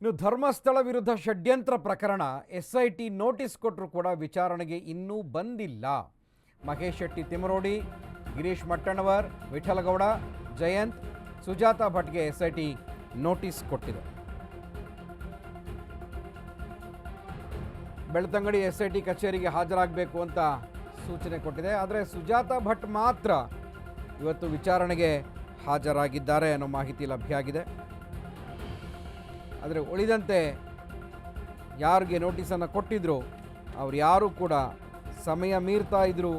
ಇನ್ನು ಧರ್ಮಸ್ಥಳ ವಿರುದ್ಧ ಷಡ್ಯಂತ್ರ ಪ್ರಕರಣ ಎಸ್ ಐ ಟಿ ನೋಟಿಸ್ ಕೊಟ್ಟರು ಕೂಡ ವಿಚಾರಣೆಗೆ ಇನ್ನೂ ಬಂದಿಲ್ಲ. ಮಹೇಶ್ ಶೆಟ್ಟಿ ತಿಮರೋಡಿ ಗಿರೀಶ್ ಮಟ್ಟಣ್ಣವರ್, ವಿಠಲಗೌಡ, ಜಯಂತ್, ಸುಜಾತಾ ಭಟ್ಗೆ ಎಸ್ ಐ ಟಿ ನೋಟಿಸ್ ಕೊಟ್ಟಿದೆ. ಬೆಳ್ತಂಗಡಿ ಎಸ್ ಐ ಟಿ ಕಚೇರಿಗೆ ಹಾಜರಾಗಬೇಕು ಅಂತ ಸೂಚನೆ ಕೊಟ್ಟಿದೆ. ಆದರೆ ಸುಜಾತಾ ಭಟ್ ಮಾತ್ರ ಇವತ್ತು ವಿಚಾರಣೆಗೆ ಹಾಜರಾಗಿದ್ದಾರೆ ಅನ್ನೋ ಮಾಹಿತಿ ಲಭ್ಯ ಆಗಿದೆ. ಆದರೆ ಉಳಿದಂತೆ ಯಾರಿಗೆ ನೋಟಿಸನ್ನು ಕೊಟ್ಟಿದ್ರು, ಅವ್ರು ಯಾರೂ ಕೂಡ ಸಮಯ ಮೀರ್ತಾ ಇದ್ರು,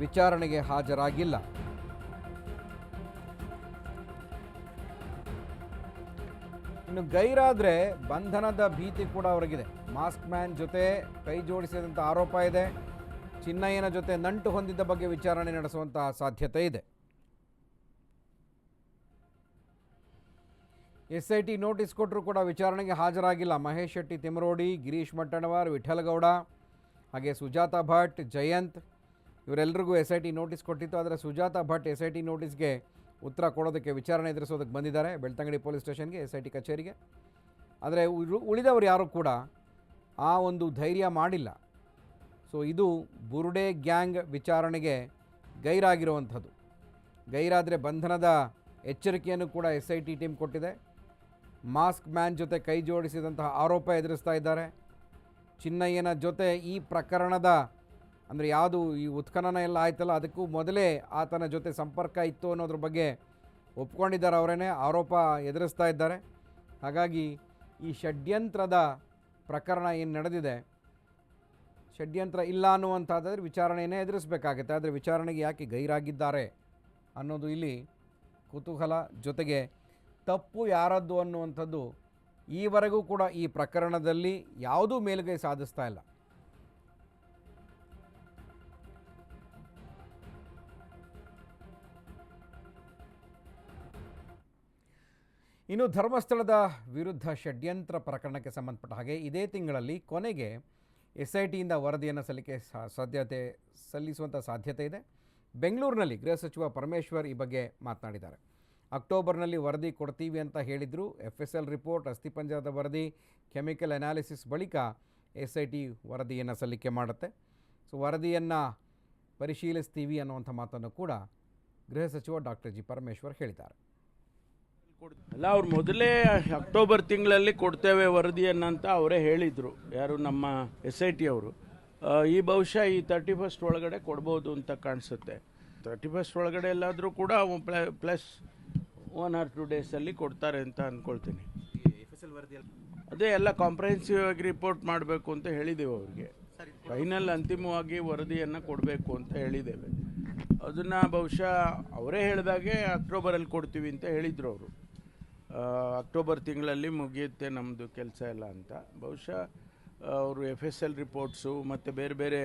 ವಿಚಾರಣೆಗೆ ಹಾಜರಾಗಿಲ್ಲ. ಇನ್ನು ಗೈರಾದರೆ ಬಂಧನದ ಭೀತಿ ಕೂಡ ಅವರಿಗಿದೆ. ಮಾಸ್ಕ್ ಮ್ಯಾನ್ ಜೊತೆ ಕೈ ಜೋಡಿಸಿದಂಥ ಆರೋಪ ಇದೆ. ಚಿನ್ನಯ್ಯನ ಜೊತೆ ನಂಟು ಹೊಂದಿದ್ದ ಬಗ್ಗೆ ವಿಚಾರಣೆ ನಡೆಸುವಂತಹ ಸಾಧ್ಯತೆ ಇದೆ. ಎಸ್ ಐ ಟಿ ನೋಟಿಸ್ ಕೊಟ್ಟರು ಕೂಡ ವಿಚಾರಣೆಗೆ ಹಾಜರಾಗಿಲ್ಲ. ಮಹೇಶ್ ಶೆಟ್ಟಿ ತಿಮರೋಡಿ ಗಿರೀಶ್ ಮಟ್ಟಣವಾರ್, ವಿಠಲಗೌಡ ಹಾಗೆ ಸುಜಾತಾ ಭಟ್, ಜಯಂತ್ ಇವರೆಲ್ಲರಿಗೂ ಎಸ್ ಐ ಟಿ ನೋಟಿಸ್ ಕೊಟ್ಟಿತ್ತು. ಆದರೆ Sujata Bhat S I T ನೋಟಿಸ್ಗೆ ಉತ್ತರ ಕೊಡೋದಕ್ಕೆ ವಿಚಾರಣೆ ಎದುರಿಸೋದಕ್ಕೆ ಬಂದಿದ್ದಾರೆ. ಬೆಳ್ತಂಗಡಿ ಪೊಲೀಸ್ ಸ್ಟೇಷನ್ಗೆ ಎಸ್ ಐ ಟಿ ಕಚೇರಿಗೆ. ಆದರೆ ಉಳು- ಉಳಿದವರು ಯಾರೂ ಕೂಡ ಆ ಒಂದು ಧೈರ್ಯ ಮಾಡಿಲ್ಲ. ಸೊ ಇದು ಬುರುಡೆ ಗ್ಯಾಂಗ್ ವಿಚಾರಣೆಗೆ ಗೈರಾಗಿರುವಂಥದ್ದು. ಗೈರಾದರೆ ಬಂಧನದ ಎಚ್ಚರಿಕೆಯನ್ನು ಕೂಡ ಎಸ್ ಐ ಟಿ ಟೀಮ್ ಕೊಟ್ಟಿದೆ. ಮಾಸ್ಕ್ ಮ್ಯಾನ್ ಜೊತೆ ಕೈ ಜೋಡಿಸಿದಂತಹ ಆರೋಪ ಎದುರಿಸ್ತಾ ಇದ್ದಾರೆ. ಚಿನ್ನಯ್ಯನ ಜೊತೆ ಈ ಪ್ರಕರಣದ, ಅಂದರೆ ಯಾವುದು ಈ ಉತ್ಖನನ ಎಲ್ಲ ಆಯ್ತಲ್ಲ, ಅದಕ್ಕೂ ಮೊದಲೇ ಆತನ ಜೊತೆ ಸಂಪರ್ಕ ಇತ್ತು ಅನ್ನೋದ್ರ ಬಗ್ಗೆ ಒಪ್ಕೊಂಡಿದ್ದಾರೆ ಅವರೇನೆ, ಆರೋಪ ಎದುರಿಸ್ತಾ ಇದ್ದಾರೆ. ಹಾಗಾಗಿ ಈ ಷಡ್ಯಂತ್ರದ ಪ್ರಕರಣ ಏನು ನಡೆದಿದೆ, ಷಡ್ಯಂತ್ರ ಇಲ್ಲ ಅನ್ನುವಂಥದ್ದಾದರೆ ವಿಚಾರಣೆಯನ್ನೇ ಎದುರಿಸಬೇಕಾಗುತ್ತೆ. ಆದರೆ ವಿಚಾರಣೆಗೆ ಯಾಕೆ ಗೈರಾಗಿದ್ದಾರೆ ಅನ್ನೋದು ಇಲ್ಲಿ ಕುತೂಹಲ ಜೊತೆಗೆ ತಪ್ಪು ಯಾರದ್ದು ಅನ್ನುವಂಥದ್ದು ಈವರೆಗೂ ಕೂಡ ಈ ಪ್ರಕರಣದಲ್ಲಿ ಯಾವುದೂ ಮೇಲುಗೈ ಸಾಧಿಸ್ತಾ ಇಲ್ಲ. ಇನ್ನು ಧರ್ಮಸ್ಥಳದ ವಿರುದ್ಧ ಷಡ್ಯಂತ್ರ ಪ್ರಕರಣಕ್ಕೆ ಸಂಬಂಧಪಟ್ಟ ಹಾಗೆ ಇದೇ ತಿಂಗಳಲ್ಲಿ ಕೊನೆಗೆ ಎಸ್ ಐ ಟಿಯಿಂದ ವರದಿಯನ್ನು ಸಲ್ಲಿಕೆ ಸಾಧ್ಯತೆ ಸಲ್ಲಿಸುವಂಥ ಸಾಧ್ಯತೆ ಇದೆ. ಬೆಂಗಳೂರಿನಲ್ಲಿ ಗೃಹ ಸಚಿವ ಪರಮೇಶ್ವರ್ ಈ ಬಗ್ಗೆ ಮಾತನಾಡಿದ್ದಾರೆ. ಅಕ್ಟೋಬರ್ನಲ್ಲಿ ವರದಿ ಕೊಡ್ತೀವಿ ಅಂತ ಹೇಳಿದರು. ಎಫ್ ಎಸ್ ಎಲ್ ರಿಪೋರ್ಟ್ ಅಸ್ಥಿಪಂಜರದ ವರದಿ, ಕೆಮಿಕಲ್ ಅನಾಲಿಸಿಸ್ ಬಳಿಕ ಎಸ್ ಐ ಟಿ ವರದಿಯನ್ನು ಸಲ್ಲಿಕೆ ಮಾಡುತ್ತೆ. ಸೊ, ವರದಿಯನ್ನು ಪರಿಶೀಲಿಸ್ತೀವಿ ಅನ್ನುವಂಥ ಮಾತನ್ನು ಕೂಡ ಗೃಹ ಸಚಿವ ಡಾಕ್ಟರ್ ಜಿ ಪರಮೇಶ್ವರ್ ಹೇಳಿದ್ದಾರೆ. ಅಲ್ಲ, ಅವ್ರು ಮೊದಲೇ ಅಕ್ಟೋಬರ್ ತಿಂಗಳಲ್ಲಿ ಕೊಡ್ತೇವೆ ವರದಿಯನ್ನು ಅಂತ ಅವರೇ ಹೇಳಿದರು. ಯಾರು? ನಮ್ಮ ಎಸ್ ಐ ಟಿ ಅವರು ಈ ಬಹುಶಃ ಈ ತರ್ಟಿ ಫಸ್ಟ್ ಒಳಗಡೆ ಕೊಡ್ಬೋದು ಅಂತ ಕಾಣಿಸುತ್ತೆ. ತರ್ಟಿ ಫಸ್ಟ್ ಒಳಗಡೆ ಎಲ್ಲಾದರೂ ಕೂಡ ಪ್ಲಸ್ ಒನ್ ಆರ್ ಟು ಡೇಸಲ್ಲಿ ಕೊಡ್ತಾರೆ ಅಂತ ಅಂದ್ಕೊಳ್ತೀನಿ ಅದೇ ಎಲ್ಲ ಕಾಂಪ್ರಹೆನ್ಸಿವ್ ಆಗಿ ರಿಪೋರ್ಟ್ ಮಾಡಬೇಕು ಅಂತ ಹೇಳಿದ್ದೇವೆ ಅವ್ರಿಗೆ. ಫೈನಲ್ ಅಂತಿಮವಾಗಿ ವರದಿಯನ್ನು ಕೊಡಬೇಕು ಅಂತ ಹೇಳಿದ್ದೇವೆ. ಅದನ್ನು ಬಹುಶಃ ಅವರೇ ಹೇಳಿದಾಗೆ ಅಕ್ಟೋಬರಲ್ಲಿ ಕೊಡ್ತೀವಿ ಅಂತ ಹೇಳಿದರು ಅವರು. ಅಕ್ಟೋಬರ್ ತಿಂಗಳಲ್ಲಿ ಮುಗಿಯುತ್ತೆ ನಮ್ಮದು ಕೆಲಸ ಎಲ್ಲ ಅಂತ. ಬಹುಶಃ ಅವರು ಎಫ್ ಎಸ್ ಎಲ್ ರಿಪೋರ್ಟ್ಸು ಮತ್ತು ಬೇರೆ ಬೇರೆ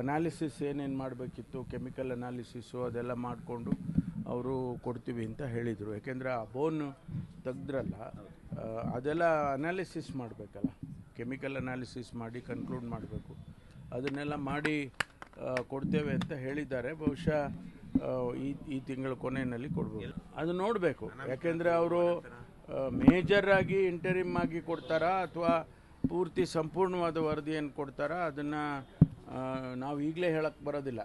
ಅನಾಲಿಸಿಸ್ ಏನೇನು ಮಾಡಬೇಕಿತ್ತು ಕೆಮಿಕಲ್ ಅನಾಲಿಸಿಸು ಅದೆಲ್ಲ ಮಾಡಿಕೊಂಡು ಅವರು ಕೊಡ್ತೀವಿ ಅಂತ ಹೇಳಿದರು. ಯಾಕೆಂದರೆ ಆ ಬೋನ್ ತೆಗೆದ್ರಲ್ಲ ಅದೆಲ್ಲ ಅನಾಲಿಸಿಸ್ ಮಾಡಬೇಕಲ್ಲ. ಕೆಮಿಕಲ್ ಅನಾಲಿಸಿಸ್ ಮಾಡಿ ಕನ್ಕ್ಲೂಡ್ ಮಾಡಬೇಕು. ಅದನ್ನೆಲ್ಲ ಮಾಡಿ ಕೊಡ್ತೇವೆ ಅಂತ ಹೇಳಿದ್ದಾರೆ. ಬಹುಶಃ ಈ ಈ ತಿಂಗಳ ಕೊನೆಯಲ್ಲಿ ಕೊಡ್ಬೋದು. ಅದು ನೋಡಬೇಕು. ಯಾಕೆಂದರೆ ಅವರು ಮೇಜರ್ ಆಗಿ ಇಂಟರಿಮ್ ಆಗಿ ಕೊಡ್ತಾರಾ ಅಥವಾ ಪೂರ್ತಿ ಸಂಪೂರ್ಣವಾದ ವರದಿಯನ್ನು ಕೊಡ್ತಾರಾ? ಅದನ್ನು ನಾವು ಈಗಲೇ ಹೇಳಕ್ಕೆ ಬರೋದಿಲ್ಲ.